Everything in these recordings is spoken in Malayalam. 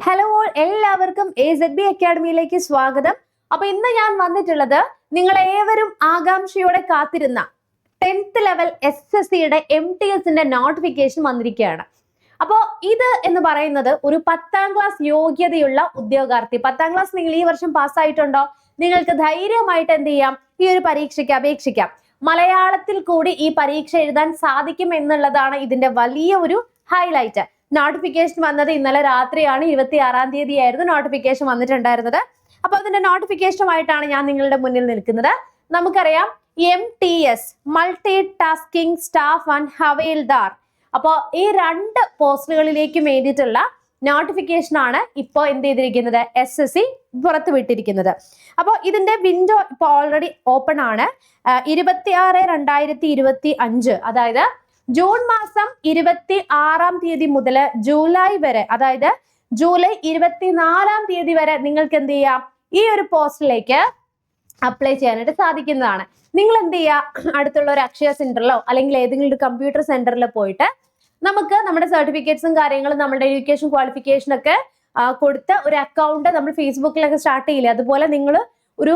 ഹലോ ഓൾ എല്ലാവർക്കും എ സെഡ് ബി അക്കാഡമിയിലേക്ക് സ്വാഗതം. അപ്പൊ ഇന്ന് ഞാൻ വന്നിട്ടുള്ളത് നിങ്ങൾ ഏവരും ആകാംക്ഷയോടെ കാത്തിരുന്ന ടെൻത്ത് ലെവൽ എസ് എസ് സിയുടെ എം ടി എസിന്റെ നോട്ടിഫിക്കേഷൻ വന്നിരിക്കുകയാണ്. അപ്പോൾ ഇത് എന്ന് പറയുന്നത് ഒരു പത്താം ക്ലാസ് യോഗ്യതയുള്ള ഉദ്യോഗാർത്ഥി. പത്താം ക്ലാസ് നിങ്ങൾ ഈ വർഷം പാസ്സായിട്ടുണ്ടോ നിങ്ങൾക്ക് ധൈര്യമായിട്ട് എന്ത് ചെയ്യാം? ഈ ഒരു പരീക്ഷയ്ക്ക് അപേക്ഷിക്കാം. മലയാളത്തിൽ കൂടി ഈ പരീക്ഷ എഴുതാൻ സാധിക്കും എന്നുള്ളതാണ് ഇതിന്റെ വലിയ ഒരു ഹൈലൈറ്റ് നോട്ടിഫിക്കേഷൻ വന്നത് ഇന്നലെ രാത്രിയാണ് ഇരുപത്തി ആറാം തീയതി ആയിരുന്നു നോട്ടിഫിക്കേഷൻ വന്നിട്ടുണ്ടായിരുന്നത്. അപ്പൊ അതിന്റെ നോട്ടിഫിക്കേഷനുമായിട്ടാണ് ഞാൻ നിങ്ങളുടെ മുന്നിൽ നിൽക്കുന്നത്. നമുക്കറിയാം M T S multi tasking staff and Havildar അപ്പോ ഈ രണ്ട് പോസ്റ്റുകളിലേക്കും വേണ്ടിയിട്ടുള്ള നോട്ടിഫിക്കേഷൻ ആണ് ഇപ്പോൾ എന്ത് ചെയ്തിരിക്കുന്നത്? എസ് എസ് സി പുറത്തുവിട്ടിരിക്കുന്നത്. അപ്പോൾ ഇതിന്റെ വിൻഡോ ഇപ്പോൾ ഓൾറെഡി ഓപ്പൺ ആണ്. ഇരുപത്തി ആറ് രണ്ടായിരത്തി ഇരുപത്തി അഞ്ച് അതായത് ജൂൺ മാസം ഇരുപത്തി ആറാം തീയതി മുതൽ ജൂലൈ വരെ അതായത് ജൂലൈ ഇരുപത്തിനാലാം തീയതി വരെ നിങ്ങൾക്ക് എന്ത് ചെയ്യാം? ഈ ഒരു പോസ്റ്റിലേക്ക് അപ്ലൈ ചെയ്യാനായിട്ട് സാധിക്കുന്നതാണ്. നിങ്ങൾ എന്ത് ചെയ്യുക അടുത്തുള്ള ഒരു അക്ഷയ സെന്ററിലോ അല്ലെങ്കിൽ ഏതെങ്കിലും ഒരു കമ്പ്യൂട്ടർ സെന്ററിലോ പോയിട്ട് നമുക്ക് നമ്മുടെ സർട്ടിഫിക്കറ്റ്സും കാര്യങ്ങളും നമ്മുടെ എഡ്യൂക്കേഷൻ ക്വാളിഫിക്കേഷൻ ഒക്കെ കൊടുത്ത ഒരു അക്കൗണ്ട് നമ്മൾ ഫേസ്ബുക്കിലൊക്കെ സ്റ്റാർട്ട് ചെയ്യില്ലേ? അതുപോലെ നിങ്ങൾ ഒരു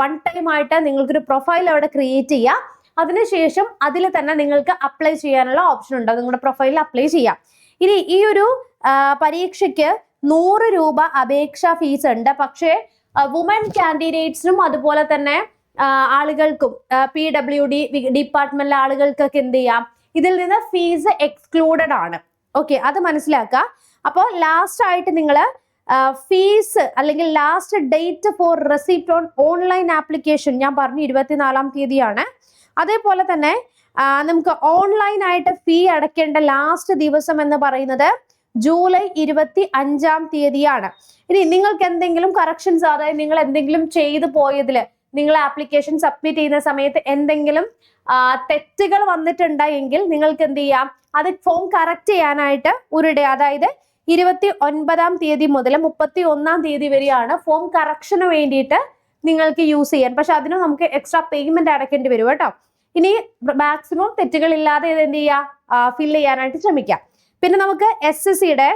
വൺ ടൈം ആയിട്ട് നിങ്ങൾക്കൊരു പ്രൊഫൈൽ അവിടെ ക്രിയേറ്റ് ചെയ്യുക അതിനുശേഷം അതിൽ തന്നെ നിങ്ങൾക്ക് അപ്ലൈ ചെയ്യാനുള്ള ഓപ്ഷൻ ഉണ്ട്. നിങ്ങളുടെ പ്രൊഫൈലിൽ അപ്ലൈ ചെയ്യാം. ഇനി ഈ ഒരു പരീക്ഷയ്ക്ക് നൂറ് രൂപ അപേക്ഷാ ഫീസ് ഉണ്ട്. പക്ഷേ വുമൻ കാൻഡിഡേറ്റ്സിനും അതുപോലെ തന്നെ ആളുകൾക്കും പി ഡബ്ല്യു ഡി ഡിപ്പാർട്ട്മെന്റിലെ ആളുകൾക്കൊക്കെ എന്ത് ചെയ്യാം? ഇതിൽ നിന്ന് ഫീസ് എക്സ്ക്ലൂഡഡ് ആണ്. ഓക്കെ അത് മനസ്സിലാക്കുക. അപ്പോൾ ലാസ്റ്റ് ആയിട്ട് നിങ്ങൾ ഫീസ് അല്ലെങ്കിൽ last date for receipt on online application ഞാൻ പറഞ്ഞു ഇരുപത്തിനാലാം തീയതിയാണ്. അതേപോലെ തന്നെ നമുക്ക് ഓൺലൈൻ ആയിട്ട് ഫീ അടയ്ക്കേണ്ട ലാസ്റ്റ് ദിവസം എന്ന് പറയുന്നത് ജൂലൈ ഇരുപത്തി അഞ്ചാം തീയതിയാണ്. ഇനി നിങ്ങൾക്ക് എന്തെങ്കിലും കറക്ഷൻസ് അതായത് നിങ്ങൾ എന്തെങ്കിലും ചെയ്തു പോയതിൽ നിങ്ങൾ ആപ്ലിക്കേഷൻ സബ്മിറ്റ് ചെയ്യുന്ന സമയത്ത് എന്തെങ്കിലും തെറ്റുകൾ വന്നിട്ടുണ്ടെങ്കിൽ നിങ്ങൾക്ക് എന്ത് ചെയ്യാം? അത് ഫോം കറക്റ്റ് ചെയ്യാനായിട്ട് ഒരു ഡേ അതായത് ഇരുപത്തി ഒൻപതാം തീയതി മുതൽ മുപ്പത്തി ഒന്നാം തീയതി വരെയാണ് ഫോം കറക്ഷന് വേണ്ടിയിട്ട് നിങ്ങൾക്ക് യൂസ് ചെയ്യാൻ. പക്ഷെ അതിന് നമുക്ക് എക്സ്ട്രാ പേയ്മെന്റ് അടയ്ക്കേണ്ടി വരും കേട്ടോ. ഇനി മാക്സിമം തെറ്റുകളില്ലാതെ ഇത് എന്ത് ചെയ്യുക ഫിൽ ചെയ്യാനായിട്ട് ശ്രമിക്കാം. പിന്നെ നമുക്ക് എസ് എസ് സിയുടെ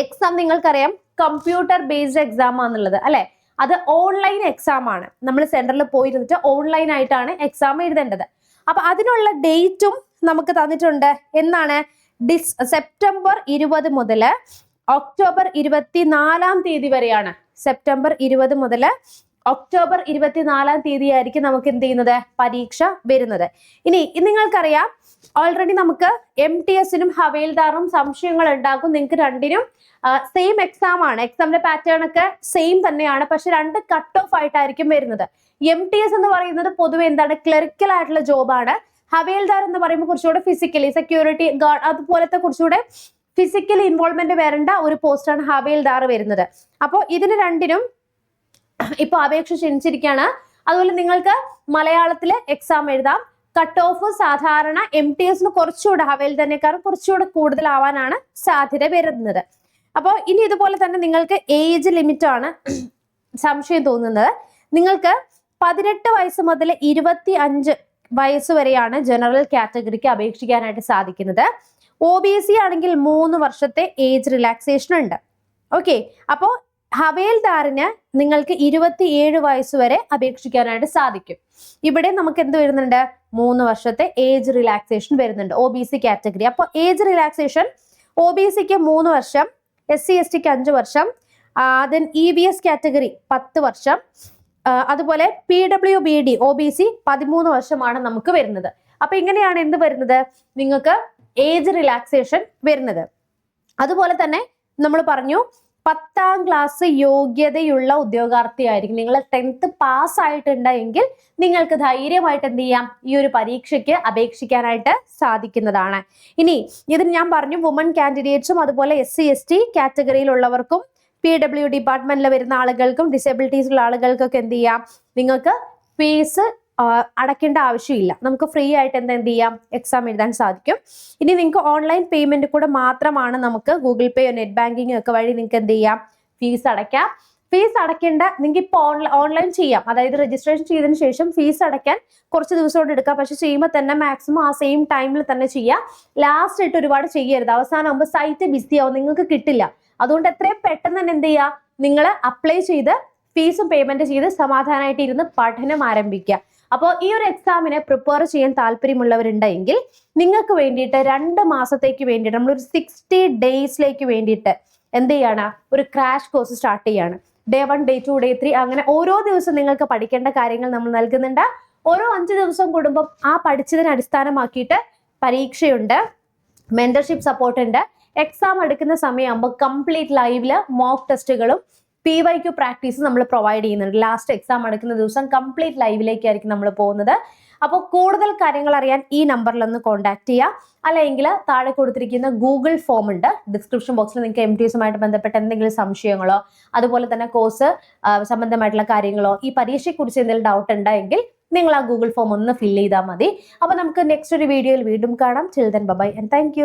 എക്സാം നിങ്ങൾക്കറിയാം. കമ്പ്യൂട്ടർ ബേസ്ഡ് എക്സാം ആണെന്നുള്ളത് അല്ലെ? അത് ഓൺലൈൻ എക്സാം ആണ്. നമ്മൾ സെന്ററിൽ പോയിരുന്നിട്ട് ഓൺലൈൻ ആയിട്ടാണ് എക്സാം എഴുതേണ്ടത്. അപ്പൊ അതിനുള്ള ഡേറ്റും നമുക്ക് തന്നിട്ടുണ്ട്. എന്നാണ്? ഡിസ് സെപ്റ്റംബർ ഇരുപത് മുതൽ ഒക്ടോബർ ഇരുപത്തിനാലാം തീയതി വരെയാണ്. സെപ്റ്റംബർ ഇരുപത് മുതൽ ഒക്ടോബർ ഇരുപത്തിനാലാം തീയതി ആയിരിക്കും നമുക്ക് എന്ത് ചെയ്യുന്നത്? പരീക്ഷ വരുന്നത്. ഇനി നിങ്ങൾക്കറിയാം ഓൾറെഡി നമുക്ക് എം ടി എസിനും ഹവേൽദാറും സംശയങ്ങൾ ഉണ്ടാക്കും നിങ്ങൾക്ക് രണ്ടിനും സെയിം എക്സാം ആണ്. എക്സാമിന്റെ പാറ്റേൺ ഒക്കെ സെയിം തന്നെയാണ്. പക്ഷെ രണ്ട് കട്ട് ഓഫ് ആയിട്ടായിരിക്കും വരുന്നത്. എം ടി എസ് എന്ന് പറയുന്നത് പൊതുവെ എന്താണ്? ക്ലറിക്കൽ ആയിട്ടുള്ള ജോബാണ് ഹവേൽദാർ എന്ന് പറയുമ്പോൾ കുറച്ചുകൂടെ ഫിസിക്കലി സെക്യൂരിറ്റി ഗാർഡ് അതുപോലത്തെ കുറച്ചുകൂടെ ഫിസിക്കലി ഇൻവോൾവ്മെന്റ് വരേണ്ട ഒരു പോസ്റ്റാണ് ഹവേൽദാർ വരുന്നത്. അപ്പോൾ ഇതിന് രണ്ടിനും ഇപ്പൊ അപേക്ഷ ക്ഷണിച്ചിരിക്കുകയാണ്. അതുപോലെ നിങ്ങൾക്ക് മലയാളത്തിൽ എക്സാം എഴുതാം. കട്ട് ഓഫ് സാധാരണ എം ടി എസിന് കുറച്ചുകൂടെ ഹവേൽ തന്നെക്കാരും കുറച്ചുകൂടെ കൂടുതലാവാനാണ് സാധ്യത വരുന്നത്. അപ്പോൾ ഇനി ഇതുപോലെ തന്നെ നിങ്ങൾക്ക് ഏജ് ലിമിറ്റ് ആണ് സംശയം തോന്നുന്നത്. നിങ്ങൾക്ക് പതിനെട്ട് വയസ്സ് മുതൽ ഇരുപത്തി അഞ്ച് വയസ്സ് വരെയാണ് ജനറൽ കാറ്റഗറിക്ക് അപേക്ഷിക്കാനായിട്ട് സാധിക്കുന്നത്. ഒ ബി സി ആണെങ്കിൽ മൂന്ന് വർഷത്തെ ഏജ് റിലാക്സേഷൻ ഉണ്ട്. ഓക്കെ അപ്പോൾ ഹവേൽദാറിന് നിങ്ങൾക്ക് ഇരുപത്തിയേഴ് വയസ്സ് വരെ അപേക്ഷിക്കാനായിട്ട് സാധിക്കും. ഇവിടെ നമുക്ക് എന്ത് വരുന്നുണ്ട്? മൂന്ന് വർഷത്തെ ഏജ് റിലാക്സേഷൻ വരുന്നുണ്ട്. ഒ ബി സി കാറ്റഗറി അപ്പോൾ ഏജ് റിലാക്സേഷൻ ഒ ബി സിക്ക് മൂന്ന് വർഷം എസ് സി എസ് ടിക്ക് അഞ്ച് വർഷം then E B S category പത്ത് വർഷം അതുപോലെ P W B D O B C പതിമൂന്ന് വർഷമാണ് നമുക്ക് വരുന്നത്. അപ്പൊ ഇങ്ങനെയാണ് എന്ത് വരുന്നത്? നിങ്ങൾക്ക് ഏജ് റിലാക്സേഷൻ വരുന്നത്. അതുപോലെ തന്നെ നമ്മൾ പറഞ്ഞു പത്താം ക്ലാസ് യോഗ്യതയുള്ള ഉദ്യോഗാർത്ഥിയായിരിക്കും. നിങ്ങൾ ടെൻത്ത് പാസ് ആയിട്ടുണ്ടെങ്കിൽ നിങ്ങൾക്ക് ധൈര്യമായിട്ട് എന്ത് ചെയ്യാം? ഈ ഒരു പരീക്ഷയ്ക്ക് അപേക്ഷിക്കാനായിട്ട് സാധിക്കുന്നതാണ്. ഇനി ഇതിന് ഞാൻ പറഞ്ഞു വുമൺ കാൻഡിഡേറ്റ്സും അതുപോലെ എസ് സി എസ് ടി കാറ്റഗറിയിലുള്ളവർക്കും പി ഡബ്ല്യു ഡിപ്പാർട്ട്മെന്റിൽ വരുന്ന ആളുകൾക്കും ഡിസബിലിറ്റീസ് ഉള്ള ആളുകൾക്കൊക്കെ എന്ത് ചെയ്യാം? നിങ്ങൾക്ക് ഫീസ് അടയ്ക്കേണ്ട ആവശ്യമില്ല. നമുക്ക് ഫ്രീ ആയിട്ട് എന്താ എന്ത് ചെയ്യാം? എക്സാം എഴുതാൻ സാധിക്കും. ഇനി നിങ്ങൾക്ക് ഓൺലൈൻ പേയ്മെന്റ് കൂടെ മാത്രമാണ് നമുക്ക് ഗൂഗിൾ പേയോ നെറ്റ് ബാങ്കിങ്ങോ ഒക്കെ വഴി നിങ്ങൾക്ക് എന്ത് ചെയ്യാം? ഫീസ് അടയ്ക്കാം. ഫീസ് അടയ്ക്കേണ്ട നിങ്ങൾക്ക് ഇപ്പോൾ ഓൺലൈൻ ചെയ്യാം. അതായത് രജിസ്ട്രേഷൻ ചെയ്തതിന് ശേഷം ഫീസ് അടയ്ക്കാൻ കുറച്ച് ദിവസം കൊണ്ട് എടുക്കാം. പക്ഷെ ചെയ്യുമ്പോൾ തന്നെ മാക്സിമം ആ സെയിം ടൈമിൽ തന്നെ ചെയ്യാം. ലാസ്റ്റ് ആയിട്ട് ഒരുപാട് ചെയ്യരുത്. അവസാനം ആകുമ്പോൾ സൈറ്റ് ബിസി ആവും. നിങ്ങൾക്ക് കിട്ടില്ല. അതുകൊണ്ട് എത്രയും പെട്ടെന്ന് തന്നെ എന്ത് ചെയ്യുക നിങ്ങൾ അപ്ലൈ ചെയ്ത് ഫീസും പേയ്മെന്റ് ചെയ്ത് സമാധാനമായിട്ട് ഇരുന്ന് പഠനം ആരംഭിക്കുക. അപ്പോൾ ഈ ഒരു എക്സാമിനെ പ്രിപ്പയർ ചെയ്യാൻ താല്പര്യമുള്ളവരുണ്ടെങ്കിൽ നിങ്ങൾക്ക് വേണ്ടിയിട്ട് രണ്ട് മാസത്തേക്ക് വേണ്ടിയിട്ട് നമ്മളൊരു സിക്സ്റ്റി ഡേയ്സിലേക്ക് വേണ്ടിയിട്ട് എന്ത് ചെയ്യാണ്? ഒരു ക്രാഷ് കോഴ്സ് സ്റ്റാർട്ട് ചെയ്യാണ്. Day one day two day three അങ്ങനെ ഓരോ ദിവസം നിങ്ങൾക്ക് പഠിക്കേണ്ട കാര്യങ്ങൾ നമ്മൾ നൽകുന്നുണ്ട്. ഓരോ അഞ്ച് ദിവസം കൂടുമ്പം ആ പഠിച്ചതിനെ അടിസ്ഥാനമാക്കിയിട്ട് പരീക്ഷയുണ്ട്. മെന്റർഷിപ്പ് സപ്പോർട്ട് ഉണ്ട്. എക്സാം എടുക്കുന്ന സമയമാകുമ്പോൾ കംപ്ലീറ്റ് ലൈവിൽ മോക്ക് ടെസ്റ്റുകളും പി വൈ ക്യു പ്രാക്ടീസ് നമ്മൾ പ്രൊവൈഡ് ചെയ്യുന്നുണ്ട്. ലാസ്റ്റ് എക്സാം അടക്കുന്ന ദിവസം കംപ്ലീറ്റ് ലൈവിലേക്കായിരിക്കും നമ്മൾ പോകുന്നത്. അപ്പോൾ കൂടുതൽ കാര്യങ്ങൾ അറിയാൻ ഈ നമ്പറിൽ ഒന്ന് കോൺടാക്ട് ചെയ്യുക അല്ലെങ്കിൽ താഴെ കൊടുത്തിരിക്കുന്ന ഗൂഗിൾ ഫോം ഉണ്ട്. ഡിസ്ക്രിപ്ഷൻ ബോക്സിൽ നിങ്ങൾക്ക് എം ടി എസുമായിട്ട് ബന്ധപ്പെട്ട എന്തെങ്കിലും സംശയങ്ങളോ അതുപോലെ തന്നെ കോഴ്സ് സംബന്ധമായിട്ടുള്ള കാര്യങ്ങളോ ഈ പരീക്ഷയെക്കുറിച്ച് എന്തെങ്കിലും ഡൗട്ട് ഉണ്ടെങ്കിൽ നിങ്ങൾ ആ ഗൂഗിൾ ഫോം ഒന്ന് ഫില്ല് ചെയ്താൽ മതി. അപ്പോൾ നമുക്ക് നെക്സ്റ്റ് ഒരു വീഡിയോയിൽ വീണ്ടും കാണാം. Children by and thank